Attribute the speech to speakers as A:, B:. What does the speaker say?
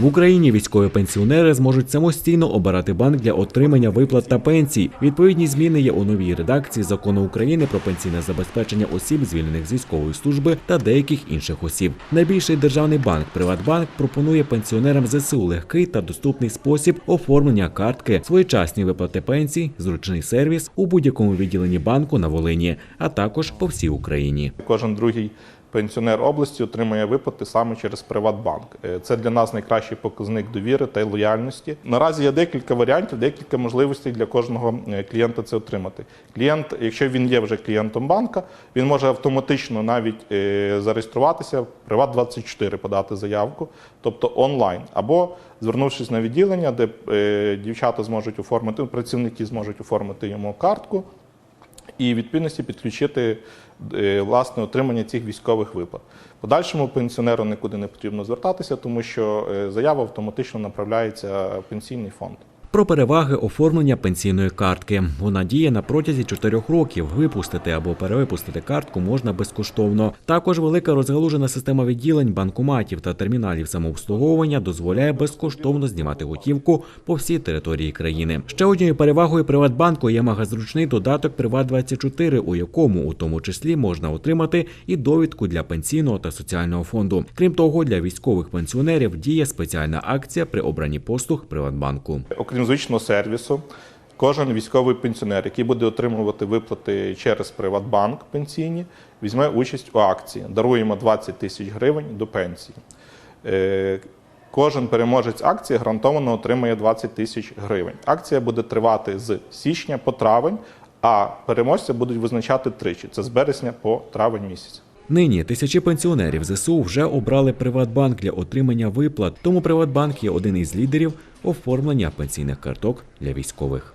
A: В Україні військові пенсіонери зможуть самостійно обирати банк для отримання виплат та пенсій. Відповідні зміни є у новій редакції закону України про пенсійне забезпечення осіб, звільнених з військової служби та деяких інших осіб. Найбільший державний банк Приватбанк пропонує пенсіонерам ЗСУ легкий та доступний спосіб оформлення картки, своєчасні виплати пенсій, зручний сервіс у будь-якому відділенні банку на Волині, а також по всій Україні.
B: Кожен другий пенсіонер області отримує виплати саме через Приватбанк. Е, Це для нас найкращий показник довіри та лояльності. Наразі є декілька варіантів, декілька можливостей для кожного е, клієнта це отримати. Клієнт, якщо він є вже клієнтом банка, він може автоматично навіть е, зареєструватися в Приват24, подати заявку, онлайн, онлайн, або звернувшись на відділення, де дівчата зможуть оформити, працівники зможуть оформити йому картку і відповідності підключити е, власне отримання цих військових виплат. Подальшому пенсіонеру нікуди не потрібно звертатися, тому що е, заява автоматично направляється в пенсійний фонд.
A: Про переваги оформлення пенсійної картки. Вона діє на протязі 4 років. Випустити або перевипустити картку можна безкоштовно. Також велика розгалужена система відділень, банкоматів та терміналів самообслуговування дозволяє безкоштовно знімати готівку по всій території країни. Ще однією перевагою Приватбанку є магазручний додаток Приват24, у якому у тому числі можна отримати і довідку для пенсійного та соціального фонду. Крім того, для військових пенсіонерів діє спеціальна акція при обранні послуг Приватбанку.
B: Звичного сервісу, кожен військовий пенсіонер, який буде отримувати виплати через Приватбанк пенсійні, візьме участь у акції. Даруємо 20 тисяч гривень до пенсії. Е, Кожен переможець акції гарантовано отримає 20 тисяч гривень. Акція буде тривати з січня по травень, а переможця будуть визначати тричі: це з березня по травень місяць.
A: Нині тисячі пенсіонерів ЗСУ вже обрали Приватбанк для отримання виплат, тому Приватбанк є один із лідерів оформлення пенсійних карток для військових.